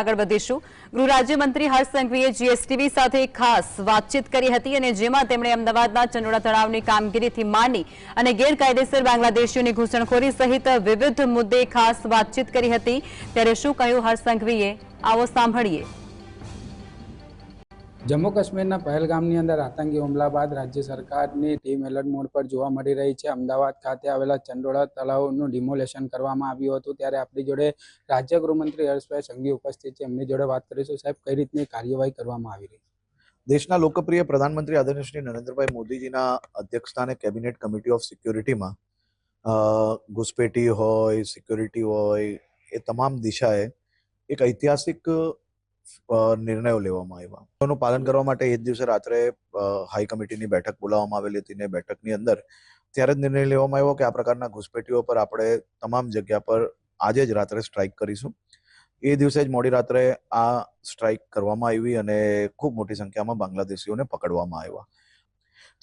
આગળ વધીશું. ગૃહ રાજ્યમંત્રી હર્ષ સંઘવીએ જીએસટીવી સાથે ખાસ વાતચીત કરી હતી અને જેમાં તેમણે અમદાવાદના ચંડોળા તળાવની કામગીરીથી માંડી અને ગેરકાયદેસર બાંગ્લાદેશીઓની ઘૂસણખોરી સહિત વિવિધ મુદ્દે ખાસ વાતચીત કરી હતી. ત્યારે શું કહ્યું હર્ષ સંઘવીએ? આવો સાંભળીએ. જમ્મુ કાશ્મીરના પહેલગામની અંદર આતંકી હુમલા બાદ રાજ્ય સરકારની ટીમ એલર્ટ મોડ પર જોવા મળી રહી છે. અમદાવાદ ખાતે આવેલા ચંડોળા તળાવનું ડિમોલેશન કરવામાં આવ્યું હતું. ત્યારે આપણી જોડે રાજ્ય ગૃહમંત્રી હર્ષભાઈ સંઘવી ઉપસ્થિત છે. એમની જોડે વાત કરીશું. સાહેબ, કઈ રીતની કાર્યવાહી કરવામાં આવી રહી છે? દેશના લોકપ્રિય પ્રધાનમંત્રી આદરણીય શ્રી નરેન્દ્રભાઈ મોદીજીના અધ્યક્ષસ્થાને કેબિનેટ કમિટી ઓફ સિક્યોરિટીમાં ઘુસપેટી હોય, સિક્યોરિટી હોય, એ તમામ દિશાએ એક ઐતિહાસિક નિર્ણયો લેવામાં આવ્યા. એનું પાલન કરવા માટે એ જ દિવસે રાત્રે હાઈ કમિટીની બેઠક બોલાવવામાં આવેલી હતી ને બેઠકની અંદર ત્યારે જ નિર્ણય લેવામાં આવ્યો કે આ પ્રકારના ઘુસપેટીઓ પર આપણે તમામ જગ્યા પર આજે જ રાત્રે સ્ટ્રાઇક કરીશું. એ દિવસે જ મોડી રાત્રે આ સ્ટ્રાઇક કરવામાં આવી અને ખૂબ મોટી સંખ્યામાં બાંગ્લાદેશીઓને પકડવામાં આવ્યા.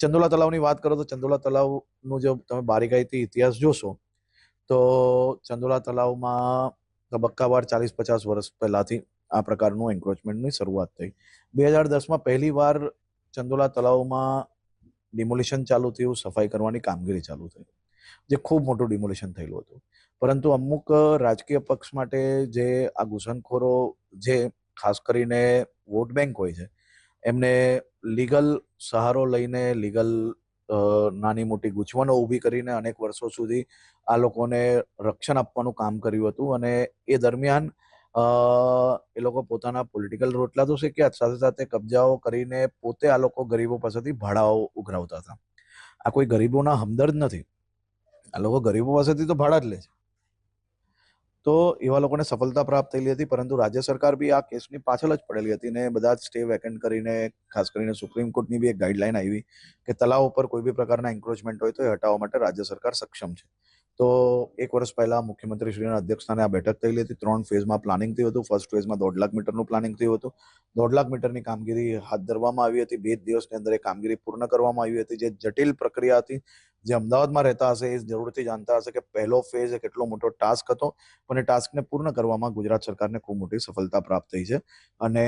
ચંદોલા તલાવની વાત કરો તો ચંદોલા તલાવનું જો તમે બારીકાઈથી ઇતિહાસ જોશો, તો ચંદોલા તલાવમાં તબક્કાવાર ચાલીસ પચાસ વર્ષ પહેલાથી આ પ્રકારનું એન્ક્રોચમેન્ટની શરૂઆત થઈ. બે હજાર દસમાં પહેલી વાર ચંદોલા તળાવમાં ડિમોલિશન ચાલુ થયું, સફાઈ કરવાની કામગીરી ચાલુ થઈ. જે ખૂબ મોટું ડિમોલિશન થયેલું હતું. પરંતુ અમુક રાજકીય પક્ષ માટે જે આ ઘૂસણખોરો જે ખાસ કરીને વોટ બેંક હોય છે, એમને લીગલ સહારો લઈને લીગલ નાની મોટી ગૂંચવણો ઊભી કરીને અનેક વર્ષો સુધી આ લોકોને રક્ષણ આપવાનું કામ કર્યું હતું અને એ દરમિયાન એ લોકો પોતાના પોલિટિકલ રોટલા તો શીખ્યા સાથે સાથે કબજાઓ કરીને પોતે આ લોકો ગરીબો પાસેથી ભાડાઓ ઉઘરાવતા હતા. આ કોઈ ગરીબોના હમદર્દ નથી. આ લોકો ગરીબો પાસેથી તો ભાડા જ લે છે. તો એવા લોકોને સફળતા પ્રાપ્ત થયેલી હતી, પરંતુ રાજ્ય સરકાર બી આ કેસની પાછળ જ પડેલી હતી ને બધા જ સ્ટે વેકેન્ટ કરીને, ખાસ કરીને સુપ્રીમ કોર્ટની બી એક ગાઈડલાઈન આવી કે તલાવ ઉપર કોઈ બી પ્રકારના એન્ક્રોચમેન્ટ હોય તો એ હટાવવા માટે રાજ્ય સરકાર સક્ષમ છે. તો એક વર્ષ પહેલા મુખ્યમંત્રી શ્રીના અધ્યક્ષસ્થાને આ બેઠક થયેલી હતી. ત્રણ ફેઝમાં પ્લાનિંગ થયું હતું. ફર્સ્ટ ફેઝમાં દોઢ લાખ મીટરનું પ્લાનિંગ થયું હતું. દોઢ લાખ મીટરની કામગીરી હાથ ધરવામાં આવી હતી. બે દિવસની અંદર એ કામગીરી પૂર્ણ કરવામાં આવી હતી. જે જટિલ પ્રક્રિયા હતી, જે અમદાવાદમાં રહેતા હશે, એ જરૂરથી જાણતા હશે કે પહેલો ફેઝ એ કેટલો મોટો ટાસ્ક હતો. અને ટાસ્કને પૂર્ણ કરવામાં ગુજરાત સરકારને ખૂબ મોટી સફળતા પ્રાપ્ત થઈ છે. અને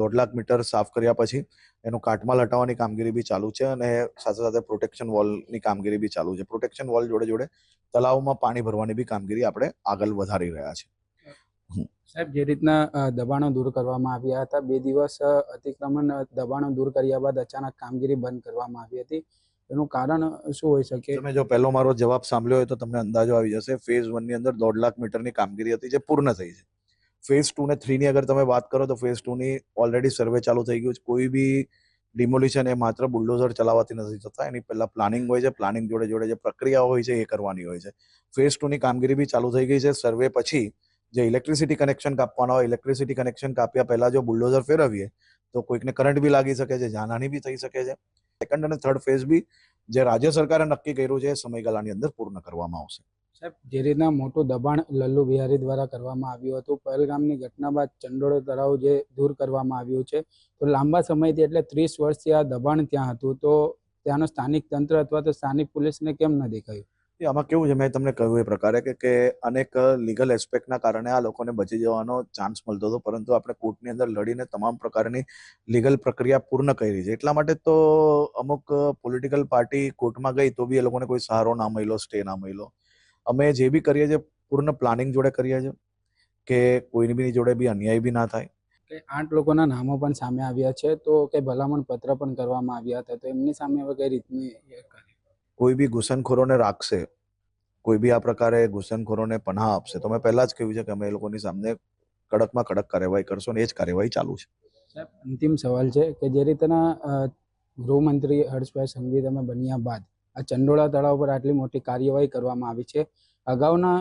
દોઢ લાખ મીટર સાફ કર્યા પછી એનું કાટમાલ હટાવવાની કામગીરી બી ચાલુ છે અને સાથે સાથે પ્રોટેક્શન વોલની કામગીરી બી ચાલુ છે. પ્રોટેક્શન વોલ જોડે જોડે તલાવમાં પાણી ભરવાની બી કામગીરી આપણે આગળ વધારી રહ્યા છે સાહેબ જે રીતના દબાણો દૂર કરવામાં આવ્યા હતા બે દિવસ અતિક્રમણ દબાણો દૂર કર્યા બાદ અચાનક કામગીરી બંધ કરવામાં આવી હતી. એનું કારણ શું હોઈ શકે? તમે જો પહેલો મારો જવાબ સાંભળ્યો હોય તો તમને અંદાજો આવી જશે. ફેઝ વનની અંદર દોઢ લાખ મીટરની કામગીરી હતી જે પૂર્ણ થઈ છે. ફેઝ ટુ ને થ્રી ની અગર તમે વાત કરો તો ફેઝ ટુ ની ઓલરેડી સર્વે ચાલુ થઈ ગયું છે. કોઈ બી ડિમોલિશન એ માત્ર બુલડોઝર ચલાવવાથી નથી થતા. એની પહેલા પ્લાનિંગ હોય છે પ્લાનિંગ જોડે જોડે જે પ્રક્રિયાઓ હોય છે એ કરવાની હોય છે. ફેઝ ટુ ની કામગીરી બી ચાલુ થઈ ગઈ છે. સર્વે પછી જે ઇલેક્ટ્રિસિટી કનેક્શન કાપવાના હોય ઇલેક્ટ્રિસિટી કનેક્શન કાપ્યા પહેલા જો બુલડોઝર ફેરવીએ, તો કોઈકને કરંટ બી લાગી શકે છે, જાનહાની બી થઈ શકે છે. સેકન્ડ અને થર્ડ ફેઝ બી જે રાજ્ય સરકારે નક્કી કર્યું છે એ સમયગાળાની અંદર પૂર્ણ કરવામાં આવશે. સાહેબ, જે રીતના મોટું દબાણ લલ્લુ બિહારી દ્વારા કરવામાં આવ્યું હતું, પહેલગામની ઘટના બાદ ચંડોળો તળાવ જે દૂર કરવામાં આવ્યું છે, તો લાંબા સમયથી એટલે ત્રીસ વર્ષથી આ દબાણ ત્યાં હતું, તો ત્યાંનો સ્થાનિક તંત્ર અથવા તો સ્થાનિક પોલીસને કેમ ન દેખાયું? આમાં કેવું છે? મેં તમને કહ્યું એ પ્રકારે કે કે અનેક લીગલ એસ્પેક્ટના કારણે આ લોકોને બચી જવાનો ચાન્સ મળતો હતો, પરંતુ આપણે કોર્ટની અંદર લડીને તમામ પ્રકારની લીગલ પ્રક્રિયા પૂર્ણ કરી છે. એટલા માટે તો અમુક પોલિટિકલ પાર્ટી કોર્ટમાં ગઈ તો બી એ લોકોને કોઈ સહારો ના મળ્યો સ્ટે ના મળ્યો. અમે જે બી કરીએ છીએ પૂર્ણ પ્લાનિંગ જોડે કરીએ છીએ કે કોઈની બી જોડે બી અન્યાય બી ના થાય. કે આઠ લોકોના નામો પણ સામે આવ્યા છે તો કે ભલામણ પત્ર પણ કરવામાં આવ્યા હતા તો એમની સામે હવે કઈ રીતની કોઈ બી ઘૂસણખોરોને રાખશે કોઈ બી આ પ્રકારે ઘૂસણખોરોને પનાહ આપશે તો મેં પહેલા જ કહ્યું છે કે અમે એ લોકોની સામે કડકમાં કડક કાર્યવાહી કરશો ને એ જ કાર્યવાહી ચાલુ છે. અંતિમ સવાલ છે કે જે રીતના ગૃહમંત્રી હર્ષભાઈ સંઘવી તમે બન્યા બાદ આ ચંડોળા તળાવ પર આટલી મોટી કાર્યવાહી કરવામાં આવી છે. અગાઉના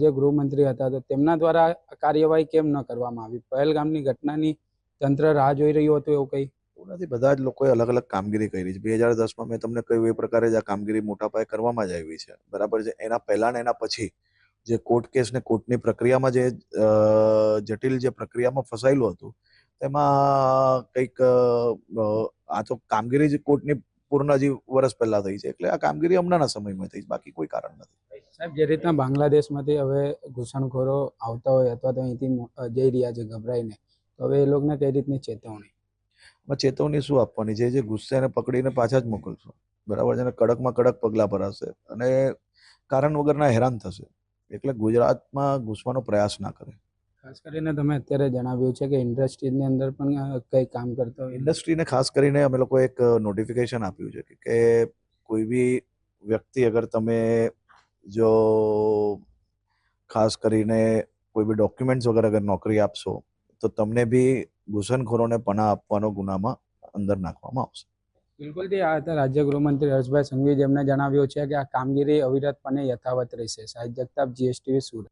જે ગૃહમંત્રી હતા, તો તેમના દ્વારા કાર્યવાહી કેમ ન કરવામાં આવી? પહેલગામની ઘટનાની તંત્ર રાહ જોઈ રહ્યું હતું એવું કઈ? નથી, બધા જ લોકોએ અલગ અલગ કામગીરી કરી છે. બે હજાર દસમાં મેં તમને કહ્યું એ પ્રકારે જ આ કામગીરી મોટા પાયે કરવામાં જ આવી છે. બરાબર છે? એના પહેલા ને એના પછી જે કોર્ટ કેસ ને કોર્ટની પ્રક્રિયામાં જે જટિલ જે પ્રક્રિયામાં ફસાયેલું હતું, તેમાં કંઈક આ તો કામગીરી જ કોર્ટની પૂર્ણ હજી વર્ષ પહેલા થઈ છે. એટલે આ કામગીરી હમણાંના સમયમાં થઈ છે. બાકી કોઈ કારણ નથી. સાહેબ જે રીતના બાંગ્લાદેશમાંથી હવે ઘૂસણખોરો આવતા હોય અથવા તો અહીંથી જઈ રહ્યા છે ગભરાઈને તો હવે એ લોકોને કઈ રીતની ચેતવણી? ચેતવણી શું આપવાની? છે જે ગુસ્સે એને પકડીને પાછા જ મોકલશો. બરાબર છે? અને કડકમાં કડક પગલાં ભરાશે. અને કારણ વગરના હેરાન થશે. એટલે ગુજરાતમાં ઘૂસવાનો પ્રયાસ ના કરે. ખાસ કરીને તમે અત્યારે જણાવ્યું છે કે ઇન્ડસ્ટ્રીની અંદર પણ કંઈ કામ કરતા હોય. ઇન્ડસ્ટ્રીને ખાસ કરીને અમે લોકો એક નોટિફિકેશન આપ્યું છે કે- કોઈ બી વ્યક્તિ અગર તમે જો ખાસ કરીને કોઈ બી ડોક્યુમેન્ટ્સ વગર અગર નોકરી આપશો તો તમને બી ઘૂસણખોરોને પના આપવાનો ગુનામાં અંદર નાખવામાં આવશે. બિલકુલથી આ હતા રાજ્ય ગૃહમંત્રી હર્ષભાઈ સંઘવી જેમણે જણાવ્યું છે કે આ કામગીરી અવિરતપણે યથાવત રહેશે. સાહિત્ય જગતાપ જીએસટીવી સુરત.